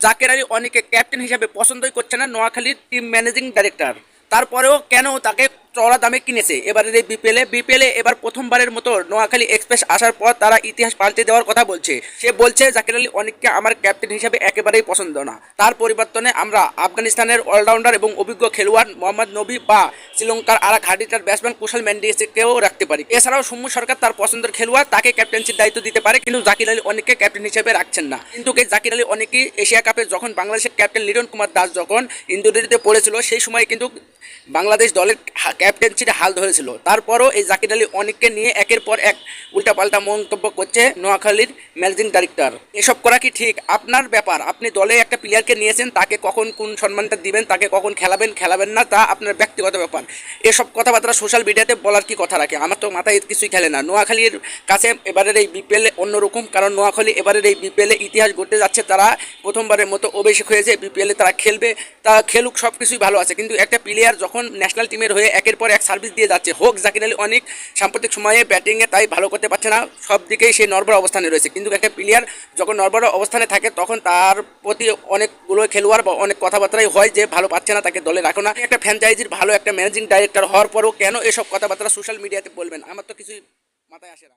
জাকের আলী অনেকে ক্যাপ্টেন হিসাবে পছন্দই করছে না, নোয়াখালীর টিম ম্যানেজিং ডাইরেক্টর তারপরেও কেন তাকে চড়া দামে কিনেছে। এবারের এই বিপিএলে বিপিএলে এবার প্রথমবারের মতো নোয়াখালী এক্সপ্রেস আসার পর তারা ইতিহাস পাল্টে দেওয়ার কথা বলছে। সে বলছে, জাকির আলী অনেককে আমার ক্যাপ্টেন হিসেবে একেবারেই পছন্দ না। তার পরিবর্তনে আমরা আফগানিস্তানের অলরাউন্ডার এবং অভিজ্ঞ খেলোয়াড় মোহাম্মদ নবী বা শ্রীলঙ্কার আর হার্ডিটার ব্যাটসম্যান কুশল ম্যান্ডিসকেও রাখতে পারি। এছাড়াও সৌম্য সরকার তার পছন্দের খেলোয়াড়, তাকে ক্যাপ্টেন্সির দায়িত্ব দিতে পারে, কিন্তু জাকির আলী অনেককে ক্যাপ্টেন হিসেবে রাখছেন না। কিন্তু জাকির আলী অনেকেই এশিয়া কাপে যখন বাংলাদেশের ক্যাপ্টেন লিটন কুমার দাস যখন ইন্দোনেশিয়াতে পড়েছিল, সেই সময় কিন্তু বাংলাদেশ দলের ক্যাপ্টেন্সিটা হাল ধরেছিল। তারপরও এই জাকির আলী অনেককে নিয়ে একের পর এক উল্টাপাল্টা মন্তব্য করছে নোয়াখালীর ম্যানেজিং ডাইরেক্টর। এসব করা কি ঠিক? আপনার ব্যাপার, আপনি দলে একটা প্লেয়ারকে নিয়েছেন, তাকে কখন কোন সম্মানটা দিবেন, তাকে কখন খেলাবেন খেলাবেন না, তা আপনার ব্যক্তিগত ব্যাপার। এসব কথাবার্তা সোশ্যাল মিডিয়াতে বলার কি কথা রাখে? আমার তো মাথায় কিছুই খেলে না। নোয়াখালীর কাছে এবারের এই বিপিএল অন্যরকম, কারণ নোয়াখালী এবারের এই বিপিএল ইতিহাস গড়তে যাচ্ছে, তারা প্রথমবারের মতো অভিষেক হয়েছে বিপিএলে তারা খেলবে, তা খেলুক সব কিছুই ভালো আছে। কিন্তু একটা প্লেয়ার যখন ন্যাশনাল টিমের হয়ে একের পর এক সার্ভিস দিয়ে যাচ্ছে, হোক জাকির আলী অনেক সাম্প্রতিক সময়ে ব্যাটিংয়ে তাই ভালো করতে পারছে না, সব দিকেই সে নর্বর অবস্থানে রয়েছে। কিন্তু একটা প্লেয়ার যখন নর্বর অবস্থানে থাকে, তখন তার প্রতি অনেকগুলো খেলোয়াড় বা অনেক কথাবার্তাই হয় যে ভালো পাচ্ছে না, তাকে দলে রাখো না। একটা ফ্র্যাঞ্চাইজির ভালো একটা ম্যানেজিং ডাইরেক্টর হওয়ার পরও কেন এসব কথাবার্তা সোশ্যাল মিডিয়াতে বলবেন? আমার তো কিছুই মাথায় আসে না।